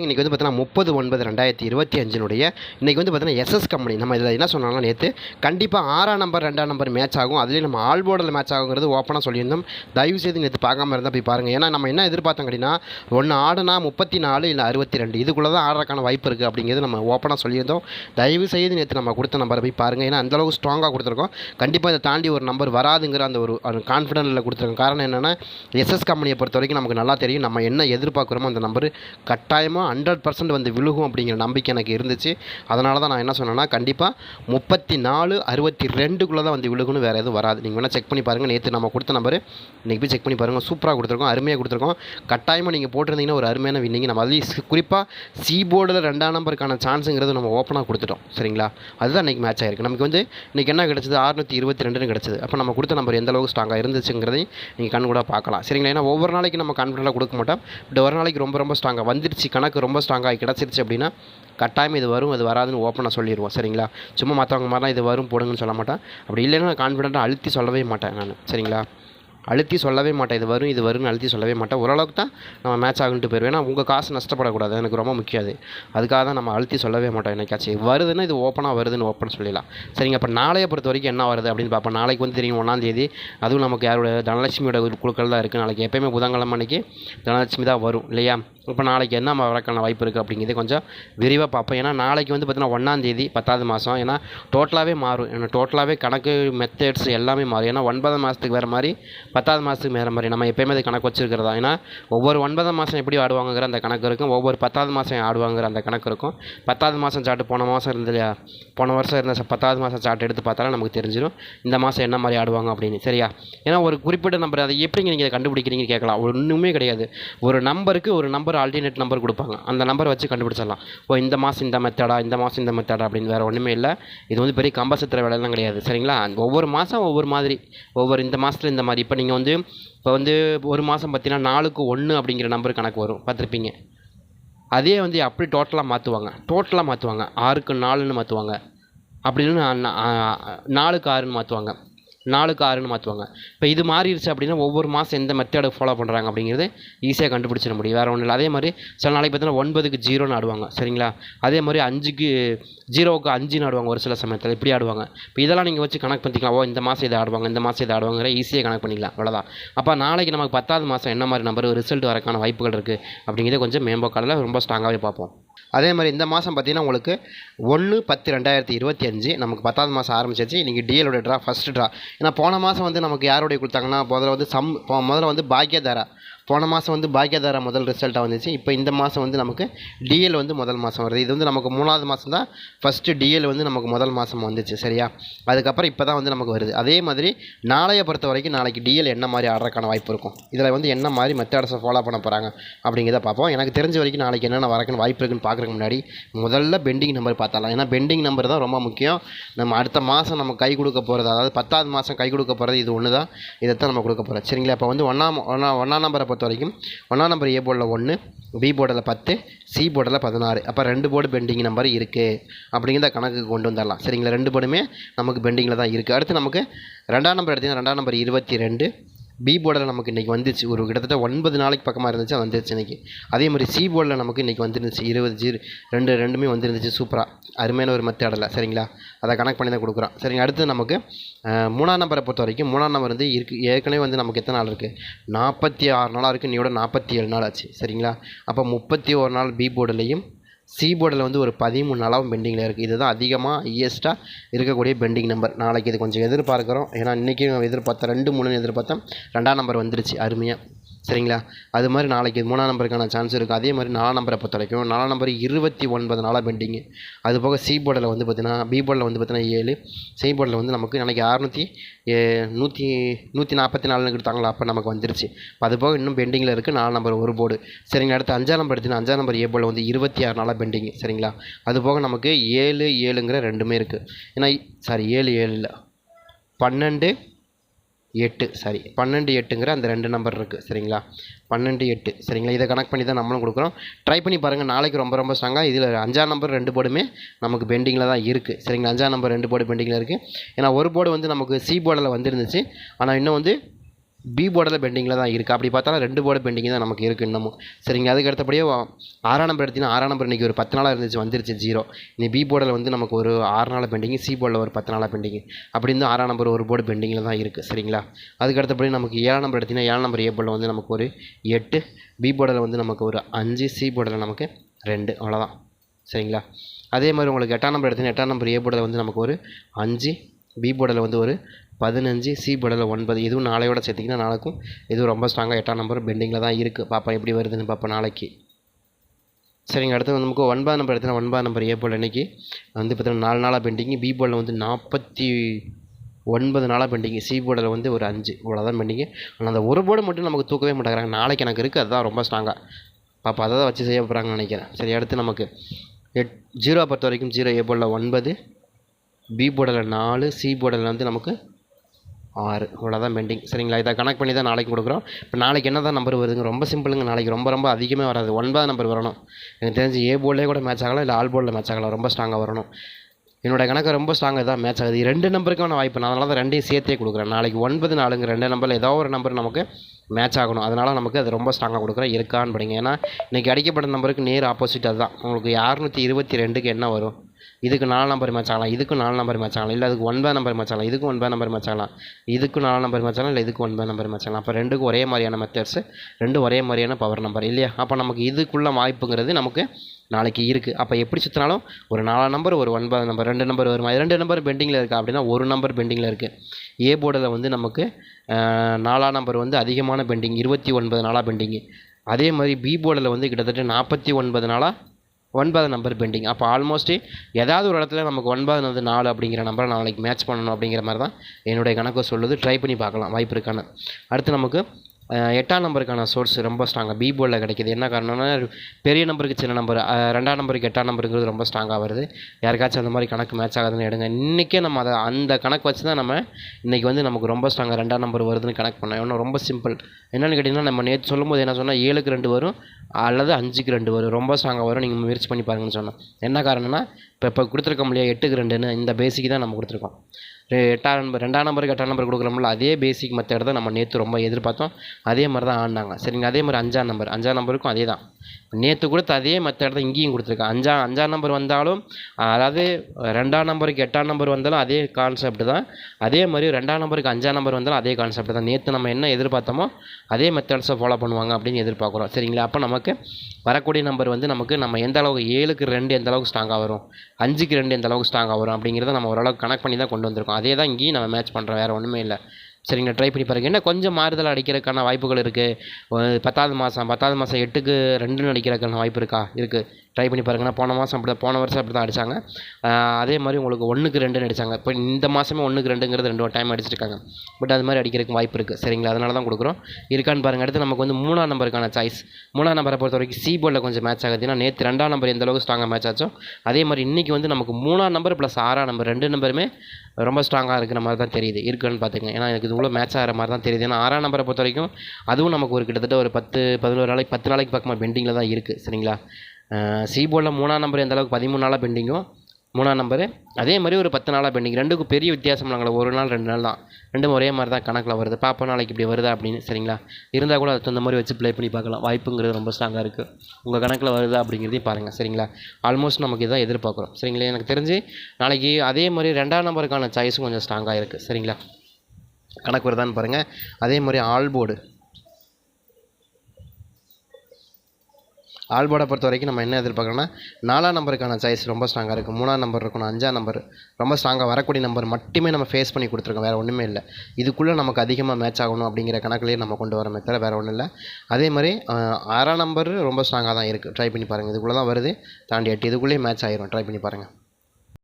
இன்றைக்கி வந்து பார்த்தீங்கன்னா முப்பது ஒன்பது ரெண்டாயிரத்தி இருபத்தி அஞ்சினுடைய இன்றைக்கி வந்து பார்த்தீங்கன்னா எஸ்எஸ் கம்பெனி நம்ம இதில் என்ன சொன்னாலும் நேற்று கண்டிப்பாக ஆறாம் நம்பர் ரெண்டாம் நம்பர் மேட்ச் ஆகும். அதுலேயும் நம்ம ஆல் போர்டில் மேட்ச் ஆகுங்கிறது ஓப்பனாக சொல்லியிருந்தோம். தயவு செய்து நேற்று பார்க்காம இருந்தால் போய் பாருங்கள் ஏன்னா நம்ம என்ன எதிர்பார்த்தோம் அப்படின்னா ஒன்று ஆடுனா முப்பத்தி நாலு இல்லை அறுபத்தி ரெண்டு இதுக்குள்ளே தான் ஆடுறதுக்கான வாய்ப்பு இருக்குது அப்படிங்கிறது நம்ம ஓப்பனாக சொல்லியிருந்தோம். தயவு செய்து நேற்று நம்ம கொடுத்த நம்பரை போய் பாருங்கள் ஏன்னா அந்தளவுக்கு ஸ்ட்ராங்காக கொடுத்துருக்கோம். கண்டிப்பாக இதை தாண்டி ஒரு நம்பர் வராதுங்கிற அந்த ஒரு கான்ஃபிடென்ட்டில் கொடுத்துருக்கோம் காரணம் என்னென்னா எஸ்எஸ் கம்பெனியை பொறுத்த வரைக்கும் நமக்கு நல்லா தெரியும். நம்ம என்ன எதிர்பார்க்குறோமோ அந்த நம்பர் கட்டாயமாக ஹண்ட்ரட் பர்சன்ட் வந்து விழுகும் அப்படிங்கிற நம்பிக்கை எனக்கு இருந்துச்சு. அதனால தான் நான் என்ன சொன்னேன்னா கண்டிப்பாக முப்பத்தி நாலு அறுபத்தி ரெண்டுக்குள்ளே தான் வந்து விழுகுன்னு வேறு எதுவும் வராது. நீங்கள் வேணால் செக் பண்ணி பாருங்கள் நேற்று நம்ம கொடுத்த நம்பர் இன்றைக்கி போய் செக் பண்ணி பாருங்கள் சூப்பராக கொடுத்துருக்கோம் அருமையாக கொடுத்துருக்கோம். கட்டாயமாக நீங்கள் போட்டிருந்தீங்கன்னா ஒரு அருமையான வின்னிங் நம்ம அதுலேயும் குறிப்பாக சி போர்டில் ரெண்டாம் நம்பருக்கான சான்ஸுங்கிறது நம்ம ஓப்பனாக கொடுத்துட்டோம். சரிங்களா? அதுதான் இன்றைக்கி மேட்ச் ஆகிருக்கு நமக்கு வந்து இன்றைக்கி என்ன கிடச்சிது? அறுநூற்றி இருபத்தி ரெண்டுன்னு கிடச்சிது. அப்போ நம்ம கொடுத்த நம்பர் எந்த அளவுக்கு ஸ்ட்ராங்காக இருந்துச்சுங்கிறதையும் நீங்கள் கண் கூட பார்க்கலாம். சரிங்களா? ஏன்னா ஒவ்வொரு நாளைக்கு நம்ம கான்ஃபிடென்ட்டாக கொடுக்க மாட்டோம். பட் ஒரு நாளைக்கு ரொம்ப ரொம்ப ஸ்ட்ராங்காக வந்துருச்சு. கணக்கு ரொம்ப ஸ்ட்ராங்காக கிடச்சிருச்சு அப்படின்னா கட்டாயம் இது வரும் இது வராதுன்னு ஓப்பனாக சொல்லிடுவோம் சரிங்களா? சும்மா மற்றவங்க மாதிரிலாம் இது வரும் போடுங்கன்னு சொல்ல மாட்டேன். அப்படி இல்லைன்னா நான் கான்ஃபிடென்ட்டாக அழுத்தி சொல்லவே மாட்டேன் நான் சரிங்களா? அழுத்தி சொல்லவே மாட்டேன் இது வரும் இது வரும்னு அழுத்தி சொல்லவே மாட்டேன். ஓரளவுக்கு தான் நம்ம மேட்ச் ஆகுன்ட்டு போயிடுவேன் ஏன்னா உங்கள் காசு நஷ்டப்படக்கூடாது எனக்கு ரொம்ப முக்கியம் அது. அதுக்காக தான் நம்ம அழுத்தி சொல்லவே மாட்டோம் என்னைக்காச்சும். வருதுன்னா இது ஓப்பனாக வருதுன்னு ஓப்பன் சொல்லிடலாம். சரிங்க அப்போ நாளைய பொறுத்த வரைக்கும் என்ன வருது அப்படின்னு பார்ப்போம். நாளைக்கு வந்து தெரியும் ஒன்றாந்தேதி அதுவும் நமக்கு யாரோட தனலட்சுமியோட குழுக்கள் தான் இருக்குது நாளைக்கு எப்போயுமே புதன்கிழமை அன்னைக்கு தனலட்சுமி தான் வரும் இல்லையா? இப்போ நாளைக்கு என்ன வரக்கான வாய்ப்பு இருக்குது அப்படிங்கிறத கொஞ்சம் விரிவாக பார்ப்போம். ஏன்னா நாளைக்கு வந்து பார்த்தீங்கன்னா ஒன்றாந்தேதி பத்தாவது மாதம் ஏன்னா டோட்டலாகவே மாறும். ஏன்னா டோட்டலாகவே கணக்கு மெத்தட்ஸ் எல்லாமே மாறும். ஏன்னா ஒன்பதாம் மாதத்துக்கு வேறு மாதிரி பத்தாவது மாதத்துக்கு வேறு மாதிரி நம்ம எப்போயுமே அது கணக்கு வச்சுருக்கிறதா? ஏன்னா ஒவ்வொரு ஒன்பதாம் மாதம் எப்படி ஆடுவாங்கங்கிற அந்த கணக்கு இருக்கும். ஒவ்வொரு பத்தாவது மாதம் ஆடுவாங்கிற அந்த கணக்கு இருக்கும். பத்தாவது மாதம் சாட்டு போன மாதம் இருந்து இல்லையா? போன வருஷம் இருந்த பத்தாவது மாதம் சார்ட் எடுத்து பார்த்தாலும் நமக்கு தெரிஞ்சிடும் இந்த மாதம் என்ன மாதிரி ஆடுவாங்க அப்படின்னு. சரியா? ஏன்னா ஒரு குறிப்பிட்ட நம்பர் அதை எப்படிங்க நீங்கள் இதை கேட்கலாம். ஒன்றுமே கிடையாது. ஒரு நம்பருக்கு ஒரு நம்பர் ஆல்டர்னேட் நம்பர் கொடுப்பாங்க. அந்த நம்பர் வச்சு கண்டுபிடிச்சிடலாம். ஓ இந்த மாதம் இந்த மெத்தடா இந்த மாதம் இந்த மெத்தடா அப்படின்னு வேறு ஒன்றுமே இல்லை. இது வந்து பெரிய கம்பசத்திர வேலைலாம் கிடையாது. சரிங்களா? ஒவ்வொரு மாதம் ஒவ்வொரு மாதிரி ஒவ்வொரு இந்த மாதத்துல இந்த மாதிரி. இப்போ நீங்கள் வந்து இப்போ வந்து ஒரு மாதம் பார்த்தீங்கன்னா நாலுக்கு ஒன்று அப்படிங்கிற நம்பர் கணக்கு வரும். பார்த்துருப்பீங்க. அதே வந்து அப்படி டோட்டலாக மாற்றுவாங்க டோட்டலாக மாற்றுவாங்க ஆறுக்கு நாலுன்னு மாற்றுவாங்க அப்படின்னு நாலுக்கு ஆறுன்னு மாற்றுவாங்க நாலுக்கு ஆறுன்னு மாற்றுவாங்க இப்போ இது மாறிடுச்சு அப்படின்னா ஒவ்வொரு மாதம் எந்த மெத்தடை ஃபாலோ பண்ணுறாங்க அப்படிங்கிறது ஈஸியாக கண்டுபிடிச்சிட முடியும். வேறு ஒன்றும் இல்லை அதே மாதிரி சில நாளைக்கு பார்த்தீங்கன்னா ஒன்பதுக்கு ஜீரோன்னு ஆடுவாங்க. சரிங்களா? அதே மாதிரி அஞ்சுக்கு ஜீரோவுக்கு அஞ்சுன்னு ஆடுவாங்க ஒரு சில சமயத்தில். இப்படி ஆடுவாங்க. இப்போ இதெல்லாம் நீங்கள் வச்சு கணக்கு பண்ணிக்கலாம். ஓ இந்த மாதம் இதை ஆடுவாங்க இந்த மாதம் இதை ஆடுவாங்கிற ஈஸியாக கணக்கு பண்ணிக்கலாம். அவ்வளோதான் அப்போ நாளைக்கு நமக்கு பத்தாவது மாதம் என்ன மாதிரி நம்பர் ரிசல்ட் வரக்கான வாய்ப்புகள் இருக்குது அப்படிங்கிறத கொஞ்சம் மேம்போக்காலில் ரொம்ப ஸ்ட்ராங்காகவே பார்ப்போம். அதே மாதிரி இந்த மாதம் பார்த்தீங்கன்னா உங்களுக்கு ஒன்று பத்து ரெண்டாயிரத்தி இருபத்தி அஞ்சு நமக்கு பத்தாவது மாதம் ஆரம்பிச்சிருச்சு இன்றைக்கி டிஎலோட ட்ரா ஃபஸ்ட் ட்ரா ஏன்னா போன மாதம் வந்து நமக்கு யாருடைய கொடுத்தாங்கன்னா முதல்ல வந்து சம் போ- முதல்ல வந்து பாக்கியதாரா. போன மாதம் வந்து பாக்கியதாரா முதல் ரிசல்ட்டாக வந்துச்சு. இப்போ இந்த மாதம் வந்து நமக்கு டிஎல் வந்து முதல் மாதம் வருது. இது வந்து நமக்கு மூணாவது மாதம் தான் ஃபஸ்ட்டு டிஎல் வந்து நமக்கு முதல் மாதம் வந்துச்சு. சரியா? அதுக்கப்புறம் இப்போ தான் வந்து நமக்கு வருது. அதே மாதிரி நாளைய பொறுத்த வரைக்கும் நாளைக்கு டிஎல் என்ன மாதிரி ஆடுறதுக்கான வாய்ப்பு இருக்கும்? இதில் வந்து என்ன மாதிரி மெத்தட்ஸை ஃபாலோ பண்ண போகிறாங்க அப்படிங்கிறத பார்ப்போம். எனக்கு தெரிஞ்ச வரைக்கும் நாளைக்கு என்னென்ன வரக்குன்னு வாய்ப்பு இருக்குன்னு பார்க்குறதுக்கு முன்னாடி முதல்ல பெண்டிங் நம்பர் பார்த்தாலாம் ஏன்னா பெண்டிங் நம்பர் தான் ரொம்ப முக்கியம். நம்ம அடுத்த மாதம் நம்ம கை கொடுக்க போகிறது அதாவது பத்தாவது மாதம் கை கொடுக்க போகிறது இது ஒன்று தான் இதை தான் நம்ம கொடுக்க போகிறோம் சரிங்களா? இப்போ வந்து ஒன்றாம் ஒன்றா ஒன்றாம் நம்பரை பொறுத்த வரைக்கும் ஒன்றாம் நம்பர் ஏ போர்டில் ஒன்று பி போர்டில் பத்து சி போர்டில் பதினாறு. அப்போ ரெண்டு போர்டு பெண்டிங் நம்பர் இருக்குது அப்படிங்கிறத கணக்குக்கு கொண்டு வந்துடலாம். சரிங்களா? ரெண்டு போர்டுமே நமக்கு பெண்டிங்கில் தான் இருக்குது அடுத்து நமக்கு ரெண்டாம் நம்பர் எடுத்தீங்கன்னா ரெண்டாம் நம்பர் இருபத்தி ரெண்டு பி போர்டில் நமக்கு இன்றைக்கி வந்துச்சு. ஒரு கிட்டத்தட்ட ஒன்பது நாளைக்கு பக்கமாக இருந்துச்சு அது வந்துருச்சு இன்றைக்கி அதே மாதிரி சி போர்டில் நமக்கு இன்றைக்கி வந்துருந்துச்சு. இருபது ஜீரோ ரெண்டு ரெண்டுமே வந்துருந்துச்சு. சூப்பராக அருமையான ஒரு மெத்தடில் சரிங்களா? அதை கனெக்ட் பண்ணி தான் கொடுக்குறோம். சரிங்க அடுத்து நமக்கு மூணாம் நம்பரை பொறுத்த வரைக்கும் மூணாம் நம்பர் வந்து இருக்கு ஏற்கனவே வந்து நமக்கு எத்தனை நாள் இருக்குது நாற்பத்தி ஆறு நாளாக இருக்குது விட நாற்பத்தி ஏழு நாள் ஆச்சு. சரிங்களா? அப்போ முப்பத்தி ஒரு நாள் பி போர்டுலேயும் சி போர்டில் வந்து ஒரு பதிமூணு நாளாகவும் பெண்டிங்கில் இருக்குது. இதுதான் அதிகமாக ஹையஸ்ட்டாக இருக்கக்கூடிய பெண்டிங் நம்பர். நாளைக்கு இது கொஞ்சம் எதிர்பார்க்குறோம். ஏன்னா இன்றைக்கி எதிர்பார்த்தேன் ரெண்டு மூணுன்னு எதிர்பார்த்தேன் ரெண்டாம் நம்பர் வந்துருச்சு. அருமையாக சரிங்களா? அது மாதிரி நாளைக்கு மூணாம் நம்பருக்கான சான்ஸ் இருக்குது அதே மாதிரி நாலாம் நம்பரை பொறுத்த வரைக்கும் நாலாம் நம்பர் இருபத்தி ஒன்பது நாளாக பெண்டிங்கு அது போக சி போர்டில் வந்து பார்த்தீங்கன்னா பி போர்டில் வந்து பார்த்தீங்கன்னா ஏழு. சி போர்டில் வந்து நமக்கு நாளைக்கு அறநூற்றி நூற்றி நூற்றி நாற்பத்தி நாலுன்னு கொடுத்தாங்களா அப்போ நமக்கு வந்துருச்சு. அது போக இன்னும் பெண்டிங்கில் இருக்குது நாலு நம்பர் ஒரு போர்டு சரிங்களா? அடுத்து அஞ்சாம் நம்பர் எடுத்தீங்கன்னா அஞ்சாம் நம்பர் ஏ போர்டில் வந்து இருபத்தி ஆறு நாளாக பெண்டிங் சரிங்களா? அது போக நமக்கு ஏழு ஏழுங்கிற ரெண்டுமே இருக்குது ஏன்னா சாரி ஏழு ஏழு இல்லை. பன்னெண்டு எட்டு சாரி பன்னெண்டு எட்டுங்கிற அந்த ரெண்டு நம்பர் இருக்குது சரிங்களா? பன்னெண்டு எட்டு சரிங்களா? இதை கனெக்ட் பண்ணி தான் நம்மளும் கொடுக்குறோம். ட்ரை பண்ணி பாருங்கள் நாளைக்கு ரொம்ப ரொம்ப ஸ்ட்ராங்காக இதில் அஞ்சாம் நம்பர் ரெண்டு போர்டுமே நமக்கு பெண்டிங்கில் தான் இருக்குது சரிங்களா? அஞ்சாம் நம்பர் ரெண்டு போர்டு பெண்டிங்கில் இருக்குது ஏன்னா ஒரு போர்டு வந்து நமக்கு சி போர்டில் வந்துருந்துச்சு. ஆனால் இன்னும் வந்து பி போர்டில் பெண்டிங்கில் தான் இருக்குது அப்படி பார்த்தாலும் ரெண்டு போர்டு பெண்டிங் தான் நமக்கு இருக்குது இன்னமும். சரிங்க அதுக்கு அடுத்தபடியே ஆறாம் நம்பர் எடுத்திங்கன்னா ஆறாம் நம்பர் இன்றைக்கி ஒரு பத்து நாளாக இருந்துச்சு வந்துருச்சு ஜீரோ இனி பி போர்டில் வந்து நமக்கு ஒரு ஆறு நாள் பெண்டிங் சி போர்டில் ஒரு பத்து நாளாக பெண்டிங் அப்படி இருந்து ஆறாம் நம்பர் ஒரு போர்டு பெண்டிங்கில் தான் இருக்குது சரிங்களா? அதுக்கு அடுத்தபடி நமக்கு ஏழாம் நம்பர் எடுத்திங்கன்னா ஏழாம் நம்பர் ஏ போர்டில் வந்து நமக்கு ஒரு எட்டு பி போர்டில் வந்து நமக்கு ஒரு அஞ்சு சி போர்டில் நமக்கு ரெண்டு. அவ்வளோதான் சரிங்களா? அதே மாதிரி உங்களுக்கு எட்டாம் நம்பர் எடுத்திங்கன்னா எட்டாம் நம்பர் ஏ போர்டில் வந்து நமக்கு ஒரு அஞ்சு பி போர்டில் வந்து ஒரு பதினஞ்சு சி போர்டில் ஒன்பது இதுவும் நாளையோட சேர்த்திங்கன்னா நாளைக்கும் இதுவும் ரொம்ப ஸ்ட்ராங்காக எட்டாம் நம்பர் பெண்டிங்கில் தான் இருக்குது பாப்பா எப்படி வருதுன்னு பார்ப்போம் நாளைக்கு. சரிங்க அடுத்து வந்து நமக்கு ஒன்பதாம் நம்பர் எடுத்தீங்கன்னா ஒன்பதாம் நம்பர் ஏ போல் அன்றைக்கி வந்து பார்த்தீங்கன்னா நாலு நாளாக பெண்டிங்கு பி போலில் வந்து நாற்பத்தி ஒன்பது நாளாக பெண்டிங்கு சி போர்டில் வந்து ஒரு அஞ்சு இவ்வளோதான் பெண்டிங்கு ஆனால் அந்த ஒரு போர்டு மட்டும் நமக்கு தூக்கவே மாட்டேங்கிறாங்க. நாளைக்கு எனக்கு இருக்குது அதுதான் ரொம்ப ஸ்ட்ராங்காக பாப்பா அதை தான் வச்சு செய்ய போகிறாங்கன்னு நினைக்கிறேன். சரி அடுத்து நமக்கு எட் ஜீரோ பொறுத்த வரைக்கும் ஜீரோ ஏ போர்டில் ஒன்பது பி போர்டில் நாலு சி போர்டில் வந்து நமக்கு ஆறு இவ்வளோதான் பெண்டிங் சரிங்களா? இதை கனெக்ட் பண்ணி தான் நாளைக்கு கொடுக்குறோம். இப்போ நாளைக்கு என்ன தான் நம்பர் வருதுங்க? ரொம்ப சிம்பிளுங்க நாளைக்கு. ரொம்ப ரொம்ப அதிகமாக வராது. ஒன்பதாம் நம்பர் வரணும். எனக்கு தெரிஞ்சு ஏ போர்டிலே கூட மேட்ச் ஆகலாம் இல்லை ஆல் போர்டில் மேட்ச் ஆகலாம். ரொம்ப ஸ்ட்ராங்காக வரணும். என்னோட கணக்கு ரொம்ப ஸ்ட்ராங்காக தான் மேட்ச் ஆகுது. ரெண்டு நம்பருக்கான வாய்ப்பு நான் அதனால தான் ரெண்டையும் சேர்த்தே கொடுக்குறேன். நாளைக்கு ஒன்பது நாலுங்க ரெண்டு நம்பரில் ஏதோ ஒரு நம்பர் நமக்கு மேட்ச் ஆகணும். அதனால் நமக்கு அது ரொம்ப ஸ்ட்ராங்காக கொடுக்குறேன். இருக்கான்னு படிங்க. ஏன்னா இன்றைக்கி அடிக்கப்பட்ட நம்பருக்கு நேர் ஆப்போசிட் அதுதான். உங்களுக்கு இரநூத்தி இருபத்தி ரெண்டுக்கு என்ன வரும்? இதுக்கு நாலு நம்பர் மேட்ச் ஆகலாம் இதுக்கும் நாலு நம்பர் மேட்ச் ஆகலாம் இல்லை அதுக்கு ஒன்பது நம்பர் மேட்ச் ஆகலாம் இதுக்கும் ஒன்பது நம்பர் மேட்ச் ஆகலாம் இதுக்கும் நாலு நம்பர் மேட்ச் ஆகலாம் இல்லை இதுக்கு ஒன்பது நம்பர் மேட்ச் ஆகலாம் அப்போ ரெண்டுக்கும் ஒரே மாதிரியான மெத்தட்ஸு ரெண்டும் ஒரே மாதிரியான பவர் நம்பர் இல்லையா? அப்போ நமக்கு இதுக்குள்ள வாய்ப்புங்கிறது நமக்கு நாளைக்கு இருக்குது அப்போ எப்படி சுற்றினாலும் ஒரு நாலாம் நம்பர் ஒரு ஒன்பது நம்பர் ரெண்டு நம்பர் வருமா? ரெண்டு நம்பர் பெண்டிங்கில் இருக்கா அப்படின்னா ஒரு நம்பர் பெண்டிங்கில் இருக்குது ஏ போர்டில் வந்து நமக்கு நாலாம் நம்பர் வந்து அதிகமான பெண்டிங் இருபத்தி ஒன்பது நாளாக பெண்டிங்கு அதே மாதிரி பி போர்டில் வந்து கிட்டத்தட்ட நாற்பத்தி ஒன்பது நாளாக ஒன்பது நம்பர் பெண்டிங் அப்போ ஆல்மோஸ்ட்டு ஏதாவது ஒரு இடத்துல நமக்கு ஒன்பது வந்து நாலு அப்படிங்கிற நம்பரை நாளைக்கு மேட்ச் பண்ணணும் அப்படிங்கிற மாதிரி தான் என்னுடைய கணக்கு சொல்லுது. ட்ரை பண்ணி பார்க்கலாம். வாய்ப்பு இருக்கான்னு. அடுத்து நமக்கு எட்டாம் நம்பருக்கான சோர்ஸ் ரொம்ப ஸ்ட்ராங்காக பி போர்டில் கிடைக்கிது. என்ன காரணம்னா பெரிய நம்பருக்கு சின்ன நம்பர் ரெண்டாம் நம்பருக்கு எட்டாம் நம்பருங்கிறது ரொம்ப ஸ்ட்ராங்காக வருது. யாருக்காச்சும் அந்த மாதிரி கணக்கு மேட்ச் ஆகுதுன்னு எடுங்க. இன்றைக்கே நம்ம அதை அந்த கணக்கு வச்சு தான் நம்ம இன்றைக்கி வந்து நமக்கு ரொம்ப ஸ்ட்ராங்காக ரெண்டாம் நம்பர் வருதுன்னு கணக்கு பண்ணோம். இன்னும் ரொம்ப சிம்பிள் என்னென்னு கேட்டிங்கன்னா நம்ம நேற்று சொல்லும்போது என்ன சொன்னால் ஏழுக்கு ரெண்டு வரும் அல்லது அஞ்சுக்கு ரெண்டு வரும். ரொம்ப ஸ்ட்ராங்காக வரும். நீங்கள் முயற்சி பண்ணி பாருங்கன்னு சொன்னோம். என்ன காரணம்னா இப்போ இப்போ கொடுத்துருக்கோம் இல்லையா எட்டுக்கு ரெண்டுன்னு இந்த பேசிக்கு தான் நம்ம கொடுத்துருக்கோம். எட்டாம் நம்பர் ரெண்டாம் நம்பருக்கு எட்டாம் நம்பர் கொடுக்குறோம்ல அதே பேசிக் மெத்தட் தான் நம்ம நேற்று ரொம்ப எதிர்பார்த்தோம் அதே மாதிரி தான் ஆடினாங்க. சரிங்க அதே மாதிரி அஞ்சாம் நம்பர். அஞ்சாம் நம்பருக்கும் அதே தான். நேற்று கொடுத்த அதே மெத்தட் தான் இங்கேயும் கொடுத்துருக்கேன். அஞ்சா அஞ்சாம் நம்பர் வந்தாலும் அதாவது ரெண்டாம் நம்பருக்கு எட்டாம் நம்பர் வந்தாலும் அதே கான்செப்ட் தான். அதே மாதிரி ரெண்டாம் நம்பருக்கு அஞ்சாம் நம்பர் வந்தாலும் அதே கான்செப்ட் தான். நேற்று நம்ம என்ன எதிர்பார்த்தோமோ அதே மெத்தட்ஸை ஃபாலோ பண்ணுவாங்க அப்படின்னு எதிர்பார்க்குறோம். சரிங்களா? அப்போ நமக்கு வரக்கூடிய நம்பர் வந்து நமக்கு நம்ம எந்த அளவுக்கு ஏழுக்கு ரெண்டு எந்த அளவுக்கு ஸ்ட்ராங்காக வரும் அஞ்சுக்கு ரெண்டு எந்த அளவுக்கு ஸ்ட்ராங்காக வரும் அப்படிங்கிறத நம்ம ஓரளவுக்கு கனெக்ட் பண்ணி தான் கொண்டு வந்திருக்கோம். அதே தான் இங்கேயும் நம்ம மேட்ச் பண்ணுறோம் வேறு ஒன்றுமே இல்லை. சரிங்களா ட்ரை பண்ணி பாருங்க. என்ன கொஞ்சம் மாறுதல் அடிக்கிறதுக்கான வாய்ப்புகள் இருக்குது பத்தாவது மாதம் பத்தாவது மாதம் எட்டுக்கு ரெண்டுன்னு அடிக்கிறதுக்கான வாய்ப்பு இருக்கா? இருக்குது ட்ரை பண்ணி பாருங்க. போன மாதம் அப்படி போன வருஷம் அப்படி தான் அடித்தாங்க அதே மாதிரி உங்களுக்கு ஒன்றுக்கு ரெண்டுன்னு அடித்தாங்க இப்போ இந்த மாதமே ஒன்றுக்கு ரெண்டுங்கிறது ரெண்டு டைம் அடிச்சிருக்காங்க. பட் அது மாதிரி அடிக்கிறதுக்கு வாய்ப்பு இருக்குது சரிங்களா? அதனால தான் கொடுக்குறோம். இருக்கான்னு பாருங்கள் அடுத்து நமக்கு வந்து மூணாம் நம்பருக்கான சாய்ஸ் மூணாம் நம்பரை பொறுத்த வரைக்கும் சி போர்டில் கொஞ்சம் மேட்ச் ஆகுது. ஏன்னா நேற்று ரெண்டாம் நம்பர் எந்த அளவுக்கு ஸ்ட்ராங்காக மேட்ச் ஆச்சோ அதே மாதிரி இன்றைக்கி வந்து நமக்கு மூணாம் நம்பர் ப்ளஸ் ஆறாம் நம்பர் ரெண்டு நம்பருமே ரொம்ப ஸ்ட்ராங்காக இருக்கிற மாதிரி தான் தெரியுது. இருக்குன்னு பார்த்துங்க. ஏன்னா எனக்கு இது இவ்வளோ மேட்ச் ஆகிற மாதிரி தான் தெரியுது. ஏன்னா ஆறாம் நம்பரை பொறுத்த வரைக்கும் அதுவும் நமக்கு ஒரு கிட்டத்தட்ட ஒரு பத்து பதினோரு நாளைக்கு பத்து நாளைக்கு பக்கமாக பெண்டிங்கில் தான் இருக்குது சரிங்களா? சீபோர்டில் மூணாம் நம்பர் எந்த அளவுக்கு பதிமூணு நாளாக பெண்டிங்கும் மூணாம் நம்பரு அதே மாதிரி ஒரு பத்து நாளாக பெண்டிங் ரெண்டுக்கும் பெரிய வித்தியாசம் நாங்கள் ஒரு நாள் ரெண்டு நாள் தான். ரெண்டும் ஒரே மாதிரி தான் கணக்கில் வருது. பார்ப்போம் நாளைக்கு இப்படி வருதா அப்படின்னு சரிங்களா? இருந்தால் கூட அதுக்கு தகுந்த மாதிரி வச்சு ப்ளே பண்ணி பார்க்கலாம். வாய்ப்புங்கிறது ரொம்ப ஸ்ட்ராங்காக இருக்குது உங்கள் கணக்கில் வருதா அப்படிங்கிறதையும் பாருங்கள் சரிங்களா? ஆல்மோஸ்ட் நமக்கு இதான் எதிர்பார்க்குறோம். சரிங்களா? எனக்கு தெரிஞ்சு நாளைக்கு அதே மாதிரி ரெண்டாம் நம்பருக்கான சாய்ஸும் கொஞ்சம் ஸ்ட்ராங்காக இருக்குது சரிங்களா? கணக்கு வருதான்னு பாருங்கள் அதே மாதிரி ஆல் போர்டு ஆல்போர்டை பொறுத்த வரைக்கும் நம்ம என்ன எதிர்பார்க்குறோம்னா நாலாம் நம்பருக்கான சாய்ஸ் ரொம்ப ஸ்ட்ராங்காக இருக்குது மூணாம் நம்பர் இருக்கணும் அஞ்சாம் நம்பர் ரொம்ப ஸ்ட்ராங்காக வரக்கூடிய நம்பர் மட்டுமே நம்ம ஃபேஸ் பண்ணி கொடுத்துருக்கோம். வேறு ஒன்றுமே இல்லை. இதுக்குள்ளே நமக்கு அதிகமாக மேட்ச் ஆகணும் அப்படிங்கிற கணக்குலேயே நம்ம கொண்டு வர தவிர வேறு ஒன்றும் இல்லை. அதே மாதிரி ஆறாம் நம்பர் ரொம்ப ஸ்ட்ராங்காக தான் இருக்குது ட்ரை பண்ணி பாருங்கள் இதுக்குள்ளே தான் வருது. தாண்டி எட்டு. இதுக்குள்ளேயே மேட்ச் ஆயிரும். ட்ரை பண்ணி பாருங்கள்